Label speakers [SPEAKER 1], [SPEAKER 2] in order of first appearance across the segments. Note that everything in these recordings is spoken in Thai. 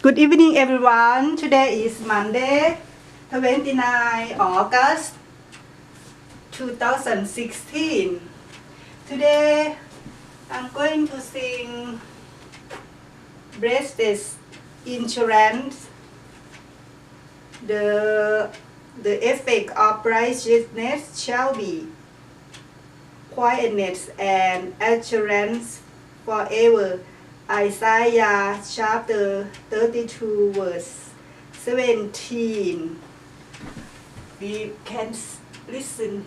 [SPEAKER 1] Good evening everyone. Today is Monday, 29 August 2016. Today I'm going to sing Breastless Insurance, the, the effect of righteousness shall be quietness and assurance forever Isaiah chapter 32 verse 17. We can listen.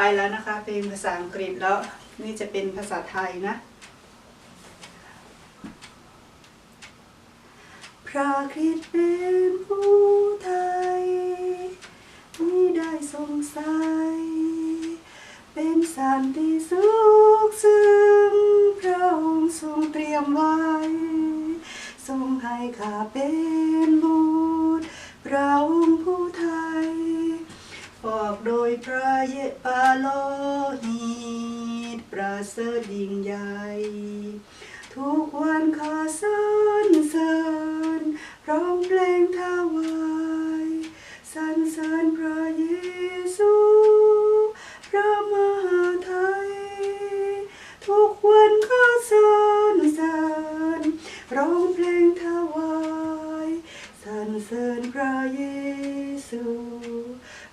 [SPEAKER 1] ไปแล้วนะคะ เพลงภาษาอังกฤษแล้วนี่จะเป็นภาษาไทยนะ พระคริสต์เป็นผู้ไทยไม่ได้ส
[SPEAKER 2] งสัย เป็นสันติสุขซึ่งพระองค์ทรงเตรียมไว้ ทรงให้ข้าเป็นบุตรพระองค์ผู้ โดยพระเยปาโลหิตประเสริฐยิ่งใหญ่ทุกวันข้าสรรเสริญร้องเพลงถวายสรรเสริญพระเยซูพระมหาไทย ทุกวันข้าสรรเสริญร้องเพลงถวายสรรเสริญพระเยซู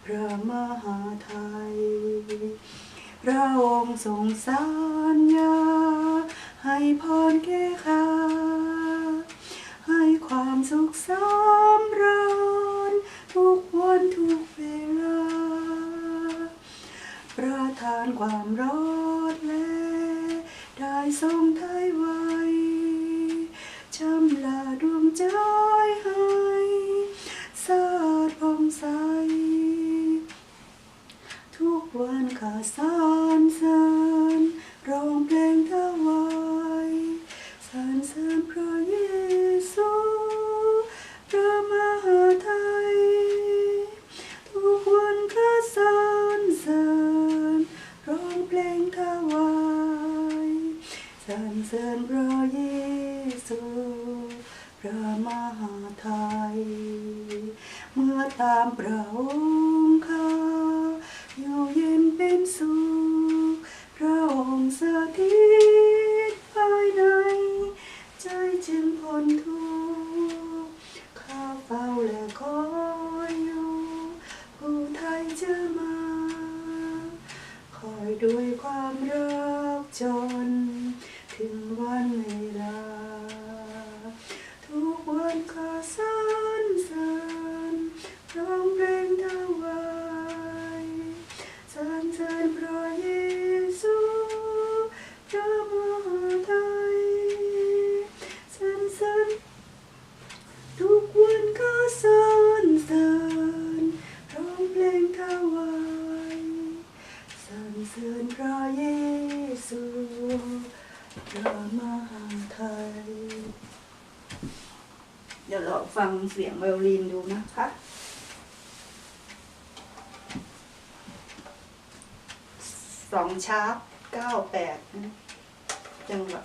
[SPEAKER 2] พระมหาไทย พระองค์ทรงสัญญา ให้พรแก่ข้าให้ความสุขสำราญทุกวันทุกเวลา ประทานความรอดแล ได้ทรงไทยไว้ชำระดวงใจให้สะอาดผ่องใส ทุกวัน ข้าสรรเสริญร้องเพลงถวายสรรเสริญพระเยซูพระมหาไทยทุกวันข้าสรรเสริญร้องเพลงถวายสรรเสริญพระเยซูพระมหาไทยเมื่อตามพระองค์ข้าอยู่เย็นเป็นสุข พระ อง ระมหาไทย เดี๋ยวเราฟังเสียงไวโอลินดูนะคะ สองชาร์ปเก้าแปดจังหวะ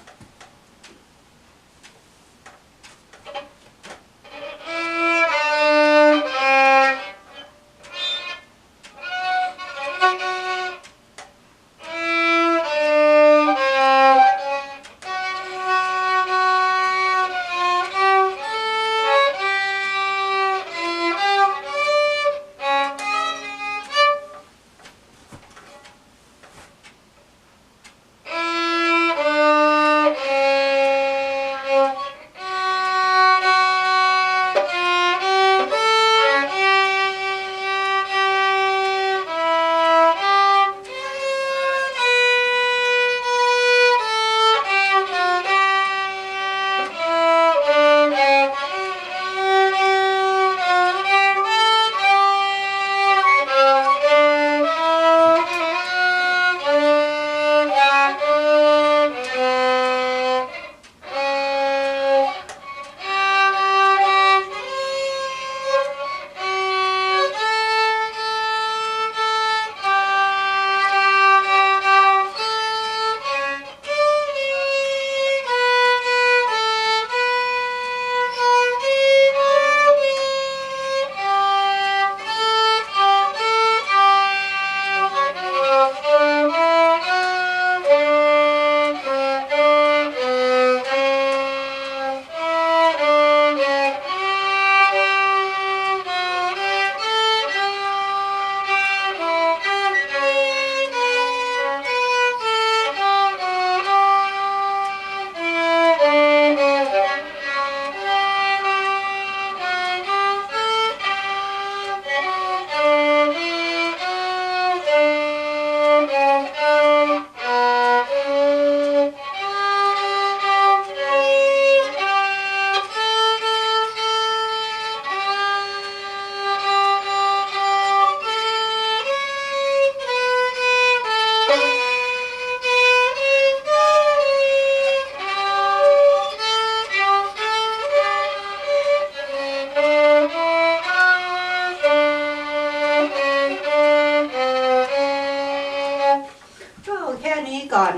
[SPEAKER 2] ก่อน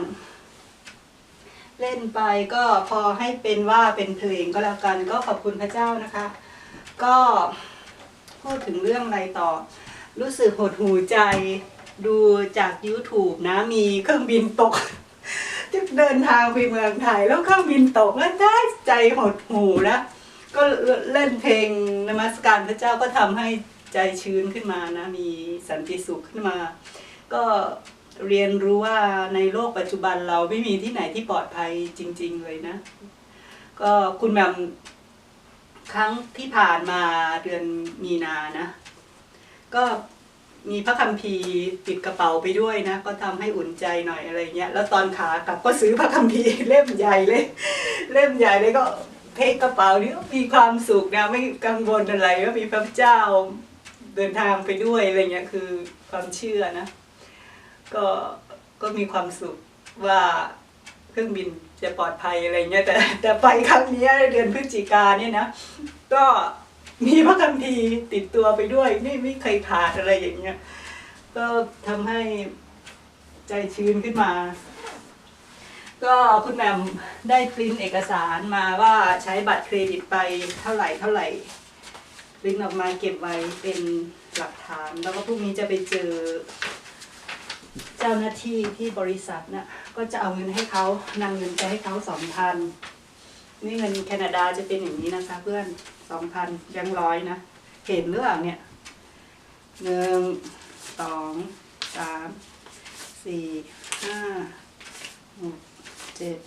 [SPEAKER 2] เล่นไปก็พอให้เป็นว่าเป็นเพลงก็แล้วกัน ก็ขอบคุณพระเจ้านะคะ ก็พูดถึงเรื่องอะไรต่อ รู้สึกหดหูใจดูจาก YouTube นะมีเครื่องบินตกจะเดินทางไปเมืองไทยแล้วเครื่องบินตกแล้วได้ใจหดหูนะก็เล่นเพลงนมัสการพระเจ้าก็ทำให้ใจชื้นขึ้นมานะ มีสันติสุขขึ้นมา ก็ เรียนรู้ว่าในโลกปัจจุบันเราไม่มีที่ไหนที่ปลอดภัยจริง ๆ เลยนะ ก็คุณแม่มครั้งที่ผ่านมาเดือนมีนานะ ก็มีพระคัมภีร์ติดกระเป๋าไปด้วยนะ ก็ทำให้อุ่นใจหน่อยอะไรเงี้ย แล้วตอนขากลับก็ซื้อพระคัมภีร์เล่มใหญ่เลย เล่มใหญ่เลยก็เพกกระเป๋านี่ก็มีความสุขนะไม่กังวลอะไรว่ามีพระเจ้าเดินทางไปด้วยอะไรเงี้ยคือความเชื่อนะ ก็ก็มีความสุขว่าเครื่องบินจะปลอดภัยอะไรเงี้ยแต่แต่ไปครั้งนี้เดือนพฤศจิกาเนี่ยนะก็มีพระคัมภีร์ติดตัวไปด้วยไม่ไม่เคยขาดอะไรอย่างเงี้ยก็ทำให้ใจชื้นขึ้นมา ก็คุณแหม่มได้ปริ้นเอกสารมาว่าใช้บัตรเครดิตไปเท่าไหร่เท่าไหร่ปริ้นออกมาเก็บไว้เป็นหลักฐาน แล้วก็พรุ่งนี้จะไปเจอ เจ้าหน้าที่ที่บริษัทน่ะก็จะเอาเงินให้เขานำเงินไปให้เขาสองพันนี่เงินแคนาดาจะเป็นอย่างนี้นะคะ เพื่อนสองพันยังร้อยนะเห็นหรือเปล่าเนี่ยหนึ่งสองสามสี่ห้าหกเจ็ด